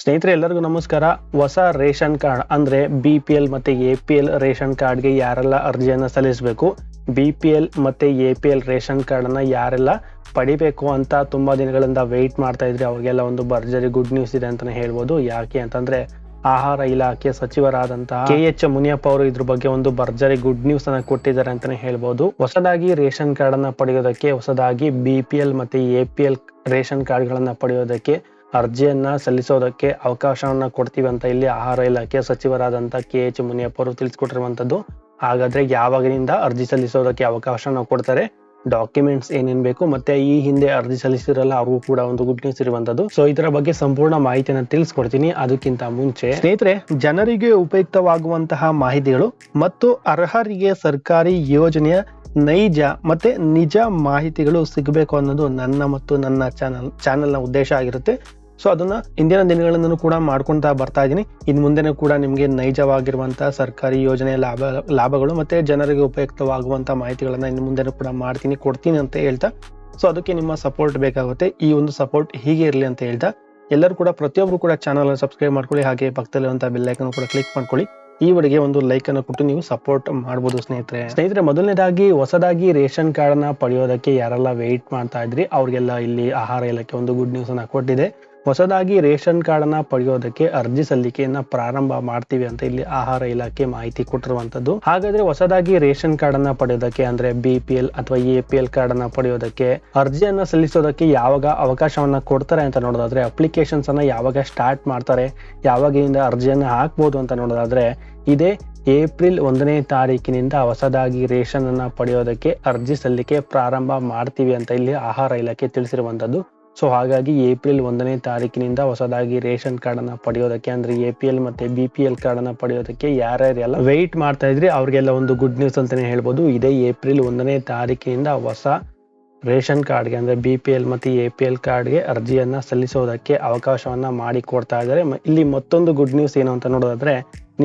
ಸ್ನೇಹಿತರೆ, ಎಲ್ಲರಿಗೂ ನಮಸ್ಕಾರ. ಹೊಸ ರೇಷನ್ ಕಾರ್ಡ್ ಅಂದ್ರೆ ಬಿ ಪಿ ಎಲ್ ಮತ್ತೆ ಎ ಪಿ ಎಲ್ ರೇಷನ್ ಕಾರ್ಡ್ಗೆ ಯಾರೆಲ್ಲ ಅರ್ಜಿಯನ್ನ ಸಲ್ಲಿಸಬೇಕು? ಬಿ ಪಿ ಎಲ್ ಮತ್ತೆ ಎ ಪಿ ಎಲ್ ರೇಷನ್ ಯಾರೆಲ್ಲ ಪಡಿಬೇಕು ಅಂತ ತುಂಬಾ ದಿನಗಳಿಂದ ವೆಯ್ಟ್ ಮಾಡ್ತಾ ಇದ್ರೆ. ಅವ್ರಿಗೆಲ್ಲ ಒಂದು ಭರ್ಜರಿ ಗುಡ್ ನ್ಯೂಸ್ ಇದೆ ಅಂತಾನೆ ಹೇಳ್ಬೋದು. ಯಾಕೆ ಅಂತಂದ್ರೆ ಆಹಾರ ಇಲಾಖೆ ಸಚಿವರಾದಂತಹ ಕೆ ಎಚ್ ಮುನಿಯಪ್ಪ ಅವರು ಇದ್ರ ಬಗ್ಗೆ ಒಂದು ಭರ್ಜರಿ ಗುಡ್ ನ್ಯೂಸ್ ಅನ್ನ ಕೊಟ್ಟಿದ್ದಾರೆ ಅಂತಾನೆ ಹೇಳ್ಬೋದು. ಹೊಸದಾಗಿ ರೇಷನ್ ಕಾರ್ಡ್ ಅನ್ನ ಪಡೆಯೋದಕ್ಕೆ, ಹೊಸದಾಗಿ ಬಿ ಪಿ ಎಲ್ ಮತ್ತೆ A P L ration card ಗಳನ್ನ ಪಡೆಯೋದಕ್ಕೆ ಅರ್ಜಿಯನ್ನ ಸಲ್ಲಿಸೋದಕ್ಕೆ ಅವಕಾಶವನ್ನ ಕೊಡ್ತೀವಿ ಅಂತ ಇಲ್ಲಿ ಆಹಾರ ಇಲಾಖೆ ಸಚಿವರಾದಂತ ಕೆ ಎಚ್ ಮುನಿಯಪ್ಪ ಅವರು ತಿಳಿಸ್ಕೊಟ್ಟಿರುವಂತದ್ದು. ಹಾಗಾದ್ರೆ ಯಾವಾಗಿನಿಂದ ಅರ್ಜಿ ಸಲ್ಲಿಸೋದಕ್ಕೆ ಅವಕಾಶನ ಕೊಡ್ತಾರೆ? ಡಾಕ್ಯುಮೆಂಟ್ಸ್ ಏನೇನ್ ಬೇಕು? ಮತ್ತೆ ಈ ಹಿಂದೆ ಅರ್ಜಿ ಸಲ್ಲಿಸಿರಲ್ಲ, ಅವ್ರಿಗೂ ಕೂಡ ಒಂದು ಗುಡ್ ನ್ಯೂಸ್ ಇರುವಂತದ್ದು. ಸೊ ಇದರ ಬಗ್ಗೆ ಸಂಪೂರ್ಣ ಮಾಹಿತಿಯನ್ನು ತಿಳಿಸ್ಕೊಡ್ತೀನಿ. ಅದಕ್ಕಿಂತ ಮುಂಚೆ, ಸ್ನೇಹಿತರೆ, ಜನರಿಗೆ ಉಪಯುಕ್ತವಾಗುವಂತಹ ಮಾಹಿತಿಗಳು ಮತ್ತು ಅರ್ಹರಿಗೆ ಸರ್ಕಾರಿ ಯೋಜನೆಯ ನೈಜ ಮತ್ತೆ ನಿಜ ಮಾಹಿತಿಗಳು ಸಿಗಬೇಕು ಅನ್ನೋದು ನನ್ನ ಮತ್ತು ನನ್ನ ಚಾನಲ್, ಚಾನಲ್ನ ಉದ್ದೇಶ ಆಗಿರುತ್ತೆ. ಸೊ ಅದನ್ನ ಇಂದಿನ ದಿನಗಳನ್ನು ಕೂಡ ಮಾಡ್ಕೊಂತ ಬರ್ತಾ ಇದ್ದೀನಿ ಇನ್ನು ಮುಂದೆನೂ ಕೂಡ ನಿಮಗೆ ನೈಜವಾಗಿರುವಂತಹ ಸರ್ಕಾರಿ ಯೋಜನೆ ಲಾಭ, ಲಾಭಗಳು ಮತ್ತೆ ಜನರಿಗೆ ಉಪಯುಕ್ತವಾಗುವಂತಹ ಮಾಹಿತಿಗಳನ್ನ ಇನ್ನು ಮುಂದೆನೂ ಕೂಡ ಮಾಡ್ತೀನಿ, ಕೊಡ್ತೀನಿ ಅಂತ ಹೇಳ್ತಾ. ಸೊ ಅದಕ್ಕೆ ನಿಮ್ಮ ಸಪೋರ್ಟ್ ಬೇಕಾಗುತ್ತೆ. ಈ ಒಂದು ಸಪೋರ್ಟ್ ಹೀಗೆ ಇರಲಿ ಅಂತ ಹೇಳ್ತಾ. ಎಲ್ಲರೂ ಕೂಡ ಪ್ರತಿಯೊಬ್ಬರು ಕೂಡ ಚಾನಲ್ ಸಬ್ಸ್ಕ್ರೈಬ್ ಮಾಡ್ಕೊಳ್ಳಿ ಹಾಗೆ ಪಕ್ಕದಲ್ಲಿರುವಂತಹ ಬೆಲ್ ಐಕನ್ ಕೂಡ ಕ್ಲಿಕ್ ಮಾಡ್ಕೊಳ್ಳಿ. ಈ ಒಂದು ಲೈಕ್ ಅನ್ನು ಕೊಟ್ಟು ನೀವು ಸಪೋರ್ಟ್ ಮಾಡಬಹುದು ಸ್ನೇಹಿತರೆ. ಸ್ನೇಹಿತರೆ, ಮೊದಲನೇದಾಗಿ ಹೊಸದಾಗಿ ರೇಷನ್ ಕಾರ್ಡ್ನ ಪಡೆಯೋದಕ್ಕೆ ಯಾರೆಲ್ಲ ವೆಯ್ಟ್ ಮಾಡ್ತಾ ಇದ್ರಿ, ಅವ್ರಿಗೆಲ್ಲ ಇಲ್ಲಿ ಆಹಾರ ಇಲಾಖೆ ಒಂದು ಗುಡ್ ನ್ಯೂಸ್ ಅನ್ನ ಕೊಟ್ಟಿದೆ. ಹೊಸದಾಗಿ ರೇಷನ್ ಕಾರ್ಡ್ ಅನ್ನ ಪಡೆಯೋದಕ್ಕೆ ಅರ್ಜಿ ಸಲ್ಲಿಕೆಯನ್ನ ಪ್ರಾರಂಭ ಮಾಡ್ತೀವಿ ಅಂತ ಇಲ್ಲಿ ಆಹಾರ ಇಲಾಖೆ ಮಾಹಿತಿ ಕೊಟ್ಟಿರುವಂತದ್ದು. ಹಾಗಾದ್ರೆ ಹೊಸದಾಗಿ ರೇಷನ್ ಕಾರ್ಡ್ ಅನ್ನ ಪಡೆಯೋದಕ್ಕೆ ಅಂದ್ರೆ ಬಿ ಪಿ ಎಲ್ ಅಥವಾ ಎ ಪಿ ಎಲ್ ಕಾರ್ಡ್ ಅನ್ನ ಪಡೆಯೋದಕ್ಕೆ ಅರ್ಜಿಯನ್ನ ಸಲ್ಲಿಸೋದಕ್ಕೆ ಯಾವಾಗ ಅವಕಾಶವನ್ನ ಕೊಡ್ತಾರೆ ಅಂತ ನೋಡೋದಾದ್ರೆ ಅಪ್ಲಿಕೇಶನ್ಸ್ ಅನ್ನ ಯಾವಾಗ ಸ್ಟಾರ್ಟ್ ಮಾಡ್ತಾರೆ ಯಾವಾಗಿನಿಂದ ಅರ್ಜಿಯನ್ನ ಹಾಕ್ಬೋದು ಅಂತ ನೋಡೋದಾದ್ರೆ ಇದೇ ಏಪ್ರಿಲ್ ಒಂದನೇ ತಾರೀಕಿನಿಂದ ಹೊಸದಾಗಿ ರೇಷನ್ ಅನ್ನ ಪಡೆಯೋದಕ್ಕೆ ಅರ್ಜಿ ಸಲ್ಲಿಕೆ ಪ್ರಾರಂಭ ಮಾಡ್ತೀವಿ ಅಂತ ಇಲ್ಲಿ ಆಹಾರ ಇಲಾಖೆ ತಿಳಿಸಿರುವಂತದ್ದು. ಸೊ ಹಾಗಾಗಿ ಏಪ್ರಿಲ್ ಒಂದನೇ ತಾರೀಕಿನಿಂದ ಹೊಸದಾಗಿ ರೇಷನ್ ಕಾರ್ಡ್ ಅನ್ನ ಪಡೆಯೋದಕ್ಕೆ, ಅಂದ್ರೆ ಎ ಪಿ ಎಲ್ ಮತ್ತೆ ಬಿ ಪಿ ಎಲ್ ಕಾರ್ಡ್ ಅನ್ನ ಪಡೆಯೋದಕ್ಕೆ ಯಾರ್ಯಾರೆಲ್ಲ ವೆಯ್ಟ್ ಮಾಡ್ತಾ ಇದ್ರಿ, ಅವ್ರಿಗೆಲ್ಲ ಒಂದು ಗುಡ್ ನ್ಯೂಸ್ ಅಂತಾನೆ ಹೇಳ್ಬೋದು. ಇದೇ ಏಪ್ರಿಲ್ ಒಂದನೇ ತಾರೀಕಿನಿಂದ ಹೊಸ ರೇಷನ್ ಕಾರ್ಡ್ಗೆ, ಅಂದ್ರೆ ಬಿ ಪಿ ಎಲ್ ಮತ್ತು ಎ ಪಿ ಎಲ್ ಕಾರ್ಡ್ಗೆ ಅರ್ಜಿಯನ್ನ ಸಲ್ಲಿಸೋದಕ್ಕೆ ಅವಕಾಶವನ್ನ ಮಾಡಿ ಕೊಡ್ತಾ ಇದ್ದಾರೆ. ಇಲ್ಲಿ ಮತ್ತೊಂದು ಗುಡ್ ನ್ಯೂಸ್ ಏನು ಅಂತ ನೋಡೋದಾದ್ರೆ,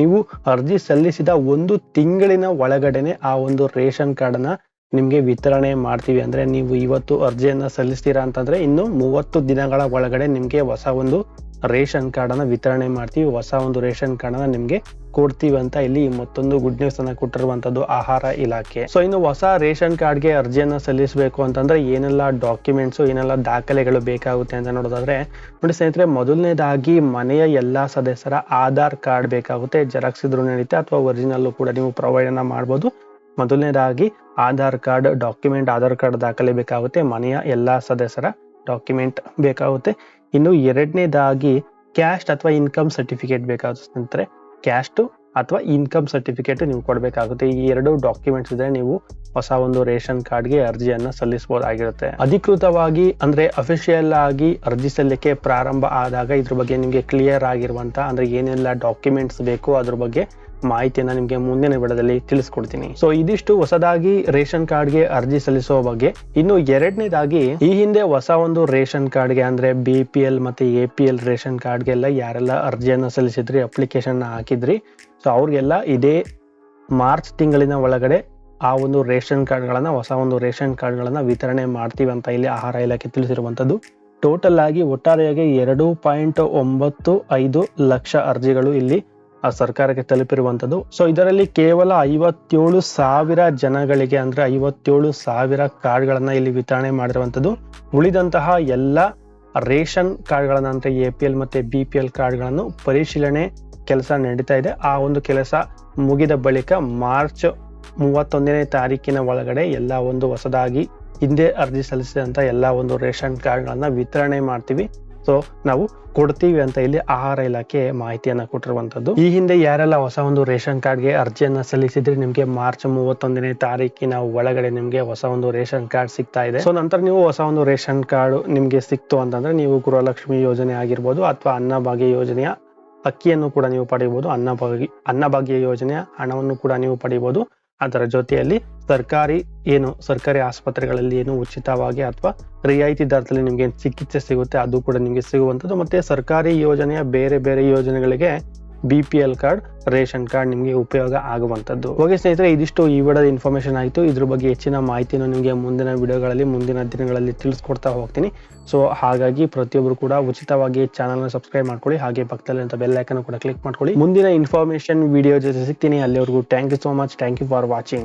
ನೀವು ಅರ್ಜಿ ಸಲ್ಲಿಸಿದ ಒಂದು ತಿಂಗಳಿನ ಒಳಗಡೆನೆ ಆ ಒಂದು ರೇಷನ್ ಕಾರ್ಡ್ ಅನ್ನ ನಿಮ್ಗೆ ವಿತರಣೆ ಮಾಡ್ತೀವಿ ಅಂದ್ರೆ ನೀವು ಇವತ್ತು ಅರ್ಜಿಯನ್ನು ಸಲ್ಲಿಸ್ತೀರಾ ಅಂತಂದ್ರೆ ಇನ್ನು ಮೂವತ್ತು ದಿನಗಳ ಒಳಗಡೆ ನಿಮಗೆ ಹೊಸ ಒಂದು ರೇಷನ್ ಕಾರ್ಡನ್ನು ವಿತರಣೆ ಮಾಡ್ತೀವಿ. ಹೊಸ ಒಂದು ರೇಷನ್ ಕಾರ್ಡನ್ನು ನಿಮಗೆ ಕೊಡ್ತೀವಿ ಅಂತ ಇಲ್ಲಿ ಮತ್ತೊಂದು ಗುಡ್ ನ್ಯೂಸ್ ಅನ್ನ ಕೊಟ್ಟಿರುವಂತದ್ದು ಆಹಾರ ಇಲಾಖೆ. ಸೊ ಇನ್ನು ಹೊಸ ರೇಷನ್ ಕಾರ್ಡ್ಗೆ ಅರ್ಜಿಯನ್ನು ಸಲ್ಲಿಸಬೇಕು ಅಂತಂದ್ರೆ ಏನೆಲ್ಲ ಡಾಕ್ಯುಮೆಂಟ್ಸ್ ಏನೆಲ್ಲ ದಾಖಲೆಗಳು ಬೇಕಾಗುತ್ತೆ ಅಂತ ನೋಡೋದಾದ್ರೆ, ನೋಡಿ ಸ್ನೇಹಿತರೆ, ಮೊದಲನೇದಾಗಿ ಮನೆಯ ಎಲ್ಲಾ ಸದಸ್ಯರ ಆಧಾರ್ ಕಾರ್ಡ್ ಬೇಕಾಗುತ್ತೆ. ಜೆರಾಕ್ಸ್ ಇದ್ರೂ ನಡೀತೆ ಅಥವಾ ಒರಿಜಿನಲ್ ಕೂಡ ನೀವು ಪ್ರೊವೈಡ್ ಅನ್ನ ಮಾಡ್ಬೋದು. ಮೊದಲನೇದಾಗಿ Aadhaar card document Aadhaar card ದಾಖಲೆ ಬೇಕಾಗುತ್ತೆ. ಮನೆಯ ಎಲ್ಲ ಸದಸ್ಯರ ಡಾಕ್ಯುಮೆಂಟ್ ಬೇಕಾಗುತ್ತೆ. ಇನ್ನು ಎರಡನೇದಾಗಿ ಕ್ಯಾಸ್ಟ್ ಅಥವಾ ಇನ್ಕಮ್ ಸರ್ಟಿಫಿಕೇಟ್ ಬೇಕಾಗುತ್ತೆ. ಕ್ಯಾಸ್ಟ್ ಅಥವಾ ಇನ್ಕಮ್ ಸರ್ಟಿಫಿಕೇಟ್ ನೀವು ಕೊಡಬೇಕಾಗುತ್ತೆ. ಈ ಎರಡು ಡಾಕ್ಯುಮೆಂಟ್ಸ್ ಇದ್ರೆ ನೀವು ಹೊಸ ಒಂದು ರೇಷನ್ ಕಾರ್ಡ್ಗೆ ಅರ್ಜಿಯನ್ನು ಸಲ್ಲಿಸಬಹುದಾಗಿರುತ್ತೆ. ಅಧಿಕೃತವಾಗಿ ಅಂದ್ರೆ ಅಫಿಷಿಯಲ್ ಆಗಿ ಅರ್ಜಿ ಸಲ್ಲಿಕೆ ಪ್ರಾರಂಭ ಆದಾಗ ಇದ್ರ ಬಗ್ಗೆ ನಿಮಗೆ ಕ್ಲಿಯರ್ ಆಗಿರುವಂತ ಅಂದ್ರೆ ಏನೆಲ್ಲ ಡಾಕ್ಯುಮೆಂಟ್ಸ್ ಬೇಕು ಅದ್ರ ಬಗ್ಗೆ ಮಾಹಿತಿಯನ್ನ ನಿಮಗೆ ಮುಂದಿನ ವಿಡದಲ್ಲಿ ತಿಳಿಸ್ಕೊಡ್ತೀನಿ. ಸೊ ಇದಿಷ್ಟು ಹೊಸದಾಗಿ ರೇಷನ್ ಕಾರ್ಡ್ಗೆ ಅರ್ಜಿ ಸಲ್ಲಿಸುವ ಬಗ್ಗೆ. ಇನ್ನು ಎರಡನೇದಾಗಿ, ಈ ಹಿಂದೆ ಹೊಸ ಒಂದು ರೇಷನ್ ಕಾರ್ಡ್ಗೆ ಅಂದ್ರೆ ಬಿ ಪಿ ಎಲ್ ಮತ್ತೆ ಎ ಪಿ ಎಲ್ ರೇಷನ್ ಕಾರ್ಡ್ಗೆಲ್ಲ ಯಾರೆಲ್ಲ ಅರ್ಜಿಯನ್ನು ಸಲ್ಲಿಸಿದ್ರಿ ಅಪ್ಲಿಕೇಶನ್ ಹಾಕಿದ್ರಿ ಸೊ ಅವ್ರಿಗೆಲ್ಲ ಇದೇ ಮಾರ್ಚ್ ತಿಂಗಳಿನ ಒಳಗಡೆ ಆ ಒಂದು ರೇಷನ್ ಕಾರ್ಡ್ಗಳನ್ನು, ಹೊಸ ಒಂದು ರೇಷನ್ ಕಾರ್ಡ್ಗಳನ್ನು ವಿತರಣೆ ಮಾಡ್ತೀವಿ ಅಂತ ಇಲ್ಲಿ ಆಹಾರ ಇಲಾಖೆ ತಿಳಿಸಿರುವಂತದ್ದು. ಟೋಟಲ್ ಆಗಿ ಒಟ್ಟಾರೆಯಾಗಿ ಎರಡು ಪಾಯಿಂಟ್ ಒಂಬತ್ತು ಐದು ಲಕ್ಷ ಅರ್ಜಿಗಳು ಇಲ್ಲಿ ಆ ಸರ್ಕಾರಕ್ಕೆ ತಲುಪಿರುವಂಥದ್ದು. ಸೊ ಇದರಲ್ಲಿ ಕೇವಲ ಐವತ್ತೇಳು ಸಾವಿರ ಜನಗಳಿಗೆ ಅಂದ್ರೆ ಐವತ್ತೇಳು ಸಾವಿರ ಕಾರ್ಡ್ಗಳನ್ನ ಇಲ್ಲಿ ವಿತರಣೆ ಮಾಡಿರುವಂತದ್ದು ಉಳಿದಂತಹ ಎಲ್ಲ ರೇಷನ್ ಕಾರ್ಡ್ಗಳನ್ನ ಅಂದ್ರೆ ಎ ಪಿ ಎಲ್ ಮತ್ತೆ ಬಿ ಪಿ ಎಲ್ ಕಾರ್ಡ್ಗಳನ್ನು ಪರಿಶೀಲನೆ ಕೆಲಸ ನಡೀತಾ ಇದೆ. ಆ ಒಂದು ಕೆಲಸ ಮುಗಿದ ಬಳಿಕ ಮಾರ್ಚ್ ಮೂವತ್ತೊಂದನೇ ತಾರೀಕಿನ ಒಳಗಡೆ ಎಲ್ಲ ಒಂದು ಹೊಸದಾಗಿ ಹಿಂದೆ ಅರ್ಜಿ ಸಲ್ಲಿಸಿದಂತ ಎಲ್ಲ ಒಂದು ರೇಷನ್ ಕಾರ್ಡ್ಗಳನ್ನು ವಿತರಣೆ ಮಾಡ್ತೀವಿ. ಸೊ ನಾವು ಕೊಡ್ತೀವಿ ಅಂತ ಇಲ್ಲಿ ಆಹಾರ ಇಲಾಖೆ ಮಾಹಿತಿಯನ್ನ ಕೊಟ್ಟಿರುವಂತದ್ದು ಈ ಹಿಂದೆ ಯಾರೆಲ್ಲ ಹೊಸ ಒಂದು ರೇಷನ್ ಕಾರ್ಡ್ಗೆ ಅರ್ಜಿಯನ್ನ ಸಲ್ಲಿಸಿದ್ರೆ, ನಿಮ್ಗೆ ಮಾರ್ಚ್ ಮೂವತ್ತೊಂದನೇ ತಾರೀಕಿನ ಒಳಗಡೆ ನಿಮ್ಗೆ ಹೊಸ ಒಂದು ರೇಷನ್ ಕಾರ್ಡ್ ಸಿಗ್ತಾ ಇದೆ. ಸೊ ನಂತರ ನೀವು ಹೊಸ ಒಂದು ರೇಷನ್ ಕಾರ್ಡ್ ನಿಮ್ಗೆ ಸಿಕ್ತು ಅಂತಂದ್ರೆ ನೀವು ಗೃಹಲಕ್ಷ್ಮಿ ಯೋಜನೆ ಆಗಿರ್ಬೋದು ಅಥವಾ ಅನ್ನಭಾಗ್ಯ ಯೋಜನೆಯ ಅಕ್ಕಿಯನ್ನು ಕೂಡ ನೀವು ಪಡೆಯಬಹುದು. ಅನ್ನಭಾಗ್ಯ ಅನ್ನಭಾಗ್ಯ ಯೋಜನೆಯ ಹಣವನ್ನು ಕೂಡ ನೀವು ಪಡೆಯಬಹುದು. ಅದರ ಜೊತೆಯಲ್ಲಿ ಸರ್ಕಾರಿ ಏನು, ಸರ್ಕಾರಿ ಆಸ್ಪತ್ರೆಗಳಲ್ಲಿ ಏನು ಉಚಿತವಾಗಿ ಅಥವಾ ರಿಯಾಯಿತಿ ದರದಲ್ಲಿ ನಿಮಗೆ ಚಿಕಿತ್ಸೆ ಸಿಗುತ್ತೆ, ಅದು ಕೂಡ ನಿಮಗೆ ಸಿಗುವಂಥದ್ದು. ಮತ್ತೆ ಸರ್ಕಾರಿ ಯೋಜನೆಯ ಬೇರೆ ಬೇರೆ ಯೋಜನೆಗಳಿಗೆ B P L card ration card ನಿಮಗೆ ಉಪಯೋಗ ಆಗುವಂಥದ್ದು. ಹೋಗಿ ಸ್ನೇಹಿತರೆ, ಇದಿಷ್ಟು ಈ ವಿಡದ ಇನ್ಫಾರ್ಮೇಷನ್ ಆಯಿತು. ಇದ್ರ ಬಗ್ಗೆ ಹೆಚ್ಚಿನ ಮಾಹಿತಿಯನ್ನು ನಿಮಗೆ ಮುಂದಿನ ವಿಡಿಯೋಗಳಲ್ಲಿ, ಮುಂದಿನ ದಿನಗಳಲ್ಲಿ ತಿಳಿಸ್ಕೊಡ್ತಾ ಹೋಗ್ತೀನಿ. ಸೊ ಹಾಗಾಗಿ ಪ್ರತಿಯೊಬ್ಬರು ಕೂಡ ಉಚಿತವಾಗಿ ಚಾನಲ್ನ ಸಬ್ಸ್ಕ್ರೈಬ್ ಮಾಡ್ಕೊಳ್ಳಿ. ಹಾಗೆ ಪಕ್ಕದಲ್ಲಿ ಬೆಲ್ ಐಕನ್ ಕೂಡ ಕ್ಲಿಕ್ ಮಾಡ್ಕೊಳ್ಳಿ. ಮುಂದಿನ ಇನ್ಫಾರ್ಮೇಷನ್ ವಿಡಿಯೋ ಜೊತೆ ಸಿಗ್ತೀನಿ. ಅಲ್ಲಿವರೆಗೂ thank you so much thank you for watching